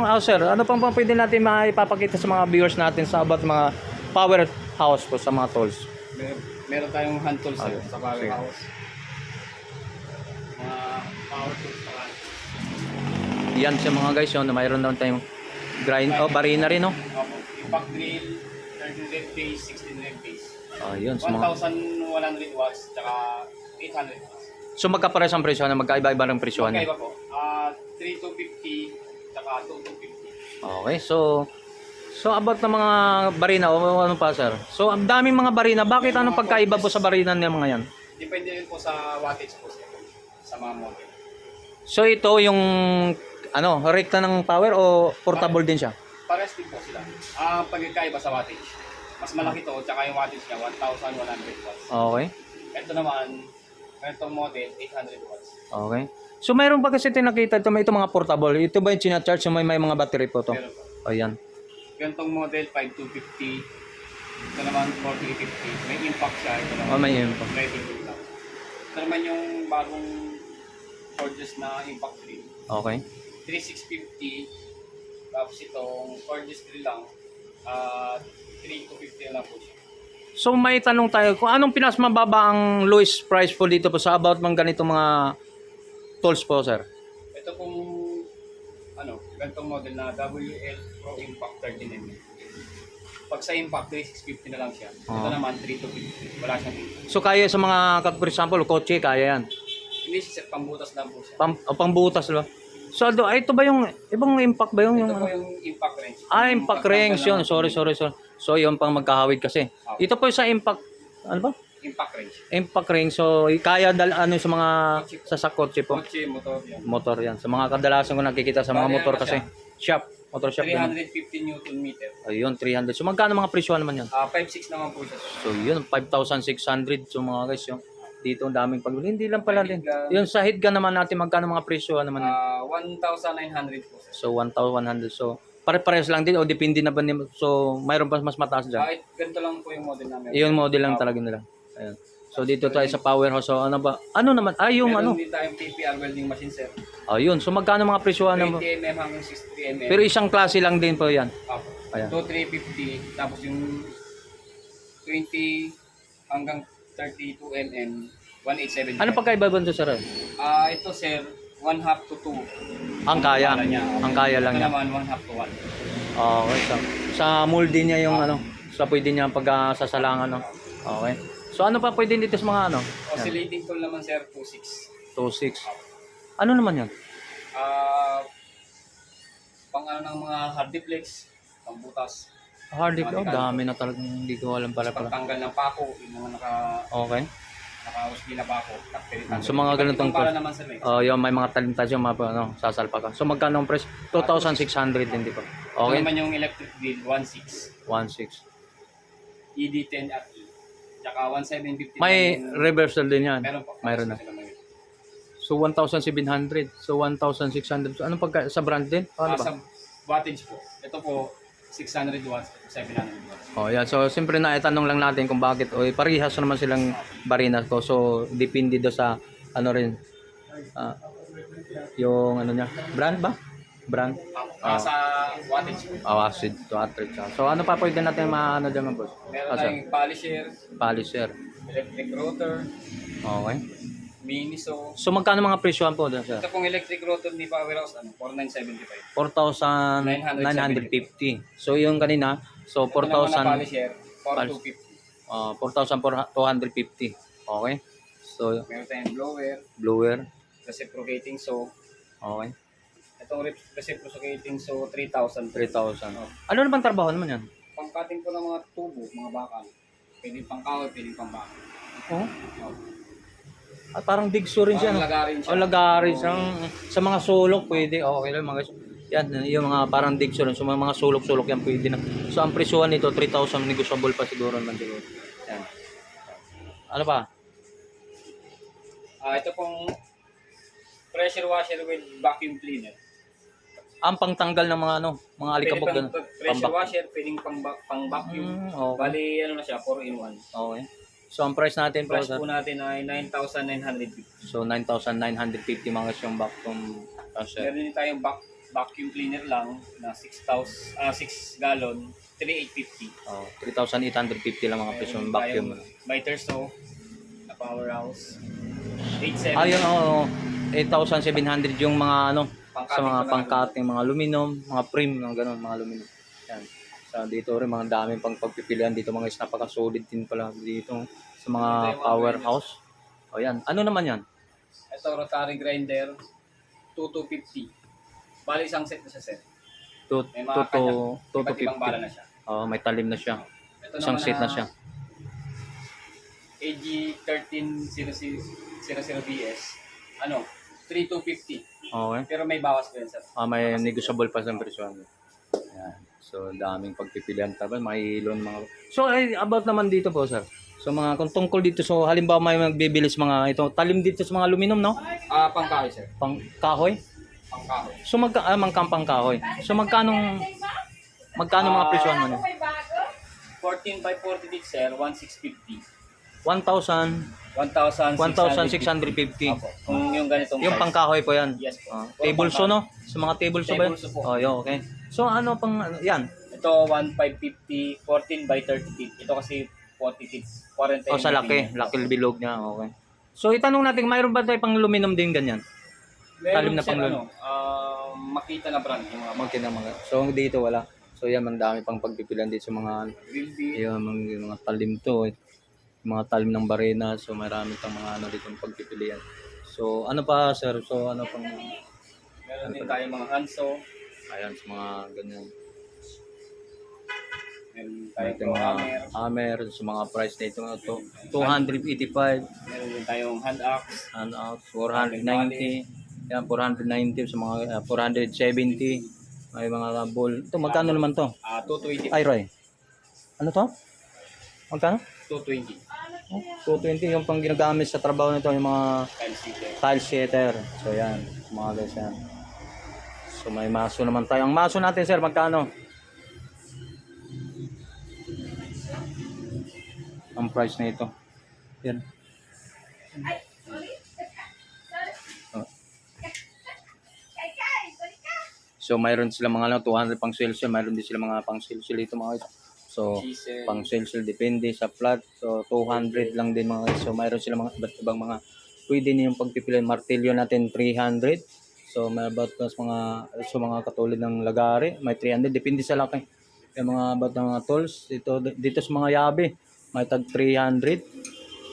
Ah, sir, ano pang pang pwede natin maipapakita sa mga viewers natin sa about mga powerhouse po sa mga tools? Mer- meron tayong hand tools Okay. sir, sa powerhouse. Mga power tools pa Yan sa mga guys, yun, mayroon daw tayong grind, oh, barina rin, no? Opo. Impact drill, 13 red base, 16 red base. Ah, yun, sa mga... 1,100 watts, tsaka 800 watts. So magkapares ang presyo na magkaiba-iba ng presyo niya. Magkaiba po. Ah, 3250, tsaka 2250. Okay, so so about ng mga barina o ano pa sir? So ang daming mga barina, bakit anong pagkaiba po sa barina ng mga yan? Depende rin po sa wattage po sir. Sa mga model. So ito yung ano, rekta ng power o portable din siya? Pares din po sila. Ah, pagkakaiba sa wattage. Mas malaki to, tsaka yung wattage niya, 1,100 watts. Okay. Ito naman, itong model, 800 watts. Okay. So mayroon pa kasi tinakita ito, may ito mga portable. Ito ba yung charge so may may mga battery po to? Meron po. Ayan. Ganitong model, 5250. Ito naman, 4350. May impact siya. Ito naman, Oh, may impact. To lang. Ito naman yung bagong Forges na impact drill. Okay. 3650. Tapos itong Forges drill lang, ah 3250 na lang po siya. So may tanong tayo, kung anong pinas mababa ang lowest price po dito po sa about mga ganito mga tools po sir? Ito pong ano, ganitong model na WL Pro Impact 13mm. Pag sa Impact, 3650 na lang siya. Ito Ah. naman, 3250. Wala siyang impact. So kaya sa mga, for example, kotse, kaya yan. Hindi siya, pambutas lang po siya. Pam, o pangbutas ba? So ay, ito ba yung, ibang impact ba yung, yung Ito po ano? yung impact range. Ah, Yung impact range yun. Sorry, sorry, sorry. So yun pang magkahawig kasi. Okay. Ito po sa impact, ano ba? Impact range. Impact range. So kaya dal, ano sa mga sasakotse po. Kotse, motor yan. Motor yan. Sa mga kadalasan ko nakikita sa mga Bali, motor ano kasi. Shop. Motor shop. Ganun. 350 Newton meter. Ayun, 300. So magkano mga presyo naman yan? Ah, 5.6 naman po siya. So yun, 5,600. So mga guys, yun. Dito ang daming pagbili. Hindi lang pala din. Yung sa Hitgan naman natin, magkano mga presyo naman? Ah, 1,900 po. So 1,100. So pare-pares lang din o depende na ba ni So mayroon pa mas mataas dyan. Ah, it- ganito lang po yung model namin. Yung model lang talaga nila. Ayan. So dito tayo sa powerhouse. So ano ba? Ano naman? Ah, yung Meron ano? din tayong PPR welding machine, sir. Ayun. So magkano mga presyo 20 naman? mm hanggang 63 mm. Pero isang klase lang din po yan. Apo. Ayan. Ito 350, tapos yung 20 hanggang 32 mm, 1875. Ano pagkaiba ba ito, sir? Ah, ito sir, 1 half to 2. Ang kaya. Kala niya. Ang kaya lang ito niya. naman 1 half to 1. Okay. So, sa molde niya yung ano. Sa pwede niya pagsasalangan. No? Okay. So ano pa pwede dito sa mga ano? Yan. Oscillating tool naman sir, 26. 2.6. Ano naman yan? Ah, pang ano ng mga hard deflex, pang butas, Hardy oh, dami na talagang hindi ko alam pala pala. pagtanggal ng pako, yung mga naka Okay. Naka-usbi na pako, tanggal. So, mga ganitong tools. naman sir. eh. Oh, yung may mga talintas yung mga ano, sasalpa ka. So magkano ang price? 2,600 din di ba? Ito Okay. naman yung electric drill, 1.6. 1.6. ED10 RE. Tsaka 1750. May naman yung- reversal din yan. meron po. Mayroon na. Sila So 1,700. So 1,600. So anong pagka sa brand din? Ah, Ano ba? sa wattage po. Ito po 600 watts, 700 watts. Oh, yeah. So siyempre na itanong lang natin kung bakit oy parehas naman silang barina ko. So depende do sa ano rin ah, yung ano niya. Brand ba? Brand. Ah, sa wattage. Oh, acid to siya. So ano pa pwede natin maano diyan boss? Meron Ah, sir. tayong polisher, Polisher. electric rotor, Okay. Mini saw. So magkano mga presyohan po doon sir? Ito pong electric rotor ni Powerhouse, ano, 4975. 4,950. So yung kanina, so Ito naman na 4,000 polisher, 4250. ah, 4,250. Okay. So Meron tayong blower, blower. reciprocating saw. Okay. Itong rep- reciprocating saw, 3,000. 3,000. Ano naman trabaho naman yan? Pangkating po ng mga tubo, mga bakal. Pwedeng pangkahoy, pwedeng pambakal. Oh, Oh. Ah, parang digso rin siya. Parang lagarin siya. O lagarin siya. Sa mga sulok pwede. Okay lang mga. Yan, yung mga parang digso rin. So mga, mga sulok-sulok yan pwede na. So ang presyohan nito, 3,000 negotiable pa siguro naman siguro. Yan. Ano pa? Ah, ito pong pressure washer with vacuum cleaner. Ang pangtanggal ng mga ano, mga alikabok Pwede ganun. pang, pressure washer, pwedeng pang, pang vacuum. Mm, okay. Bali, ano na siya, 4 in 1. okay. So ang price natin po Price sa po natin ay 9,950. So 9,950 mga guys yung from uh, sir. Meron din tayong back vacuum cleaner lang na 6,000 ah 6 gallon, 3,850. Oh, 3,850 lang mga presyo ng vacuum. Biter so na powerhouse. 87. Ayun, oo. 8,700 yung mga ano, Pangkating sa mga ko na pangkating, mga aluminum, mga prim, mga ganun, mga aluminum. Yan. Sa dito rin, mga daming pang pagpipilian dito, mga is napaka-solid din pala dito sa mga powerhouse. O yan. Ano naman yan? Ito rotary grinder 2250. Bali isang set na siya set. To, May mga to, kanya. to, Iba't ibang bala 250. na siya. Oh, may talim na siya. Ito Isang set na siya. AG 13000BS. Ano? 3250. Okay. Pero may bawas pa yun sir. Ah, may negotiable pa sa presyo. Yan. So, daming pagpipilian talaga. May ilon mga... So, ay, about naman dito po, sir. So, mga kung tungkol dito, so halimbawa may magbibilis mga ito, talim dito sa mga aluminum, no? Ah, pangkahoy sir. Pang kahoy. Pangkahoy. So, magka, ah, mangkampang kahoy. So, magkano magkano mga Ah, presyo mo? 14 by 40 feet sir, 1650. 1,000, 1,650. 1,650. Opo. Kung yung ganitong Yung size. pangkahoy po yan. Yes po. Ah, table saw, no? Sa mga table saw ba yan? Table saw po. Oh, yun, okay. So, ano pang, ano, yan? Ito 1550, 14 by 30 feet. Ito kasi 40 feet. 40 O, sa laki. Laki bilog niya, okay. So, itanong natin, mayroon ba tayo pang aluminum din ganyan? Talim na pang- ano, ah, makita na brand yung mga Mga kinang mga. So, dito wala. So, yan, ang dami pang pagpipilian dito sa mga, will be yung mga, mga talim to. Eh. Mga talim ng barena. So, marami pang mga ano dito pagpipilian. So, ano pa, sir? So, ano pang, meron din tayo mga Hanso, ayan, sa mga ganyan. meron tayo Ito mga hammer, hammer, sa mga price na ito, ito 285 meron din tayong hand axe, and out 490 yan 490 sa mga ah, 470 may mga ball ito magkano naman to? Ah 220, ay Roy. Ano to? Magkano? 220 oh, 220 yung pang ginagamit sa trabaho nito yung mga tile setter so yan mga guys yan so may maso naman tayo ang maso natin sir magkano ang price na ito yan Oh. So mayroon sila mga ano, 200 pang sale, mayroon din sila mga pang sale ito mga guys. So Chisel, pang sale depende sa flat. So 200 lang din mga guys. So mayroon sila mga iba't ibang mga pwede niyong pagpipili. Martilyo natin 300. So may about mas mga so mga katulad ng lagari, may 300 depende sa laki. Yung mga about ng mga tools dito dito sa mga yabe, may tag 300.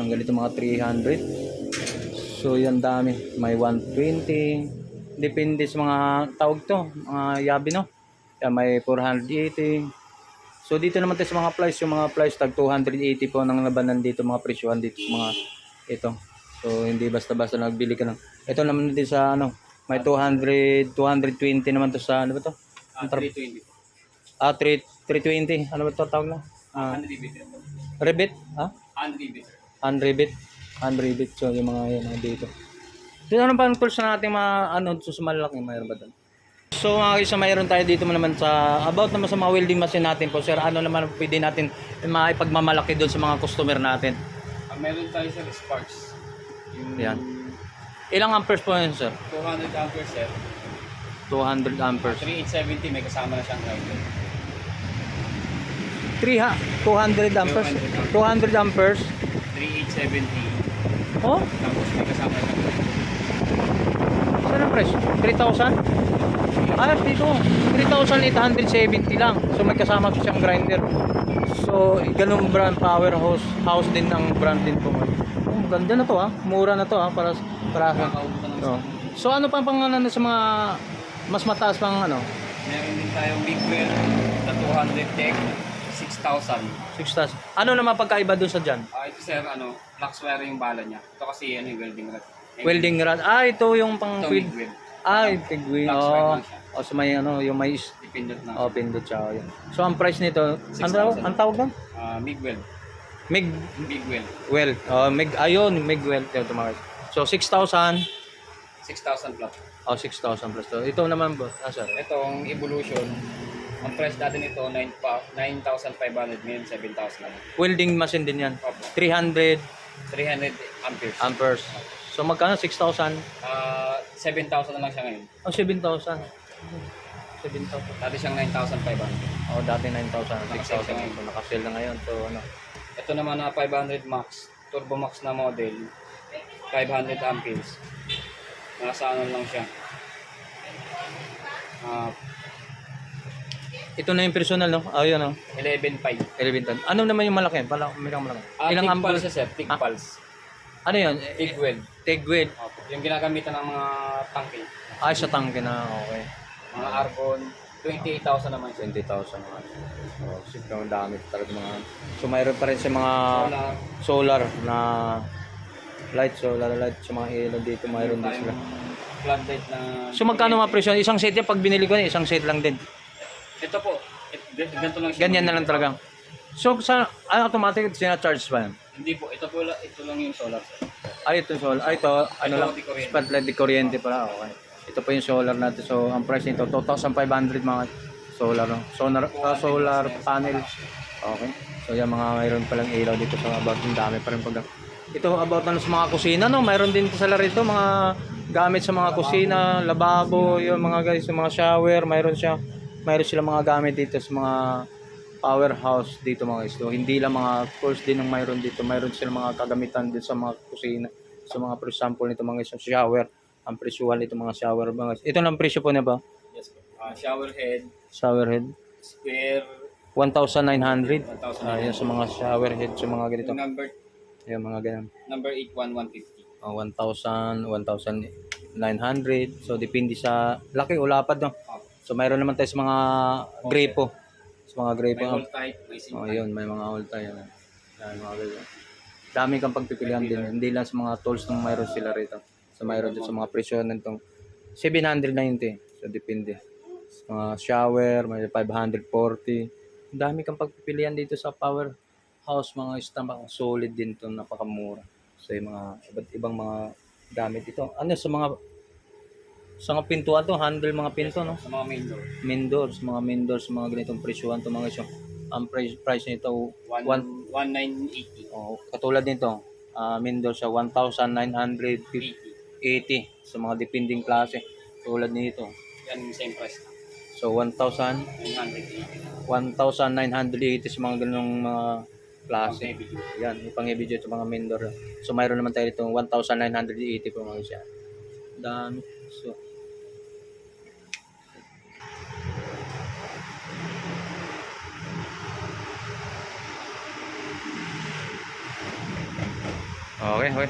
Yung ganito mga 300. So yan dami. May 120. Depende sa mga tawag to, mga yabi no. Yan, may 480. So dito naman tayo sa mga price, yung mga price tag 280 po ng labanan dito, mga presyohan dito sa mga ito. So hindi basta-basta nagbili ka ng. Ito naman din sa ano, may 200, 220 naman to sa ano ba to? ah, 320 po. Ah, 3, 320. Ano ba to tawag na? Ah, Unriveted po. rebit? Ha? Unriveted. Unrivet. Unrivet. So, yung mga yan, mga dito. Dito ano pa ang tools na natin mga ano malalaki mayroon ba doon? So mga isa mayroon tayo dito naman sa about naman sa mga welding machine natin po sir ano naman pwede natin maipagmamalaki doon sa mga customer natin. Ah, meron tayo sa Sparks. Yung Yan. Ilang amperes po yun sir? 200 ampere set. 200 amperes. 3870 may kasama na siyang grinder. 3 ha? 200 amperes? 200 amperes? 3870. Oh, Tapos may kasama na siyang grinder. saan ang price? 3,000? Ah, dito. 3,870 lang. So may kasama pa siyang grinder. So, ganung brand powerhouse house din ang brand din po. Oh, ganda na to ah. Mura na to ah para para oh. So ano pang pang ano sa mga mas mataas pang ano? Meron din tayong big wheel sa 200 deck, 6,000. 6,000. Ano naman pagkaiba doon sa dyan? Ah, ito sir, ano, flux wire yung bala niya. Ito kasi ano yung welding rod. Eh, Welding rod. Ah, ito yung pang Ito big wheel. Ah, yung. Flux wire Oh. lang siya. O so may ano, yung may is- Dependent na. oh, pindot siya. oh, yun. So ang price nito, ano daw? 6,000. Ang tawag doon? Ah, big wheel. Mig Big wheel. well, oh, mig ayun, mig well ito mga. So 6,000 6,000 plus. oh 6,000 plus to. Ito naman ba? Ah, sir. Itong evolution, ang price natin ito 9 pa 9,500 ngayon 7,000 lang. Welding machine din yan. Opo. 300 300 amperes. amperes. So magkano 6,000? Ah, 7,000 na lang siya ngayon. Oh, 7,000. 7,000. Dati siyang 9,500. Oh, dati 9,000, Nakasale 6,000. ngayon. So, nakasale na ngayon. So, ano, Ito naman na 500 max, turbo max na model, 500 amperes. Nasa ano lang siya. Ah, ito na yung personal, no? Oh, yun, no? 11.5. 11 ton. Ano naman yung malaki? Pala, may kang malaki. Ah, Ilang TIG ampere? pulse sir, TIG Ah? pulse. Ano yun? TIG weld. Take with. Opo. Yung ginagamitan ng mga tangke. Ay, sa tangke na. Okay. Mga argon, 28,000 naman siya. 20,000 naman. Oh, sige, ang dami talaga mga... So, mayroon pa rin sa mga Solar, solar na light, solar light sa mga ilaw dito, mayroon din sila. floodlight na... So, magkano mga presyo? Isang set yan, pag binili ko na, isang set lang din. Ito po, it- ganito lang siya. Ganyan na lang talaga. So, sa ah, automatic, sina-charge pa yan? Hindi po, ito po, la- ito lang yung solar sir. Ay, ito solar. Ay, ito, ano Ito, lang, di kuryente. spotlight di kuryente pala. Okay. Ito pa yung solar natin. So, ang price nito, 2,500 mga solar. No? Solar, ah, solar panel. Okay. So, yan mga mayroon palang ilaw dito sa about. Ang dami pa rin pag... Ito about na sa mga kusina, no? Mayroon din sa larito, mga gamit sa mga kusina, lababo, yung mga guys, yung mga shower, mayroon siya. Mayroon sila mga gamit dito sa mga powerhouse dito mga guys. So, hindi lang mga course din ang mayroon dito. Mayroon sila mga kagamitan din sa mga kusina. Sa mga for example nito mga guys, yung shower. Ang presyuhan nito mga shower mga guys. Ito lang presyo po na ba? Yes po. Ah, shower head, Shower head. square, 1,900. 1,900. Ah, yan sa mga shower head, sa mga ganito. yung number, Yung mga ganyan. number 81150. Ah, 1,000, 1,900. So, depende sa laki o lapad. No? Opo. So, mayroon naman tayo sa mga grapo. Sa mga grapo. May all type, may Oh, yun, may mga all tayo. Yan, mga ganyan. Dami kang pagpipilian din. Hindi lang sa mga tools na mayroon sila rito. So, mayroon din sa mga presyo nitong 790. So, depende. Sa mga shower, may 540. Ang dami kang pagpipilian dito sa power house, mga stamp. Solid din to napakamura. So, yung mga iba't ibang mga gamit ito. Ano sa mga sa mga pintuan to, handle mga pinto, no? sa mga main door. main doors, mga main doors, mga ganitong presyuhan to mga isyo. Ang price, price nito, One, one, 1980. oh, katulad nito, ah main door siya, 1,980 80. sa mga depending klase. Tulad nito. Yan yung same price. So, 1,000, 980. 1,980 sa mga ganung mga klase. Yan, heavy duty mga main door. So, mayroon naman tayo dito, 1,980 po mga siya. Dami. So, Okay, okay.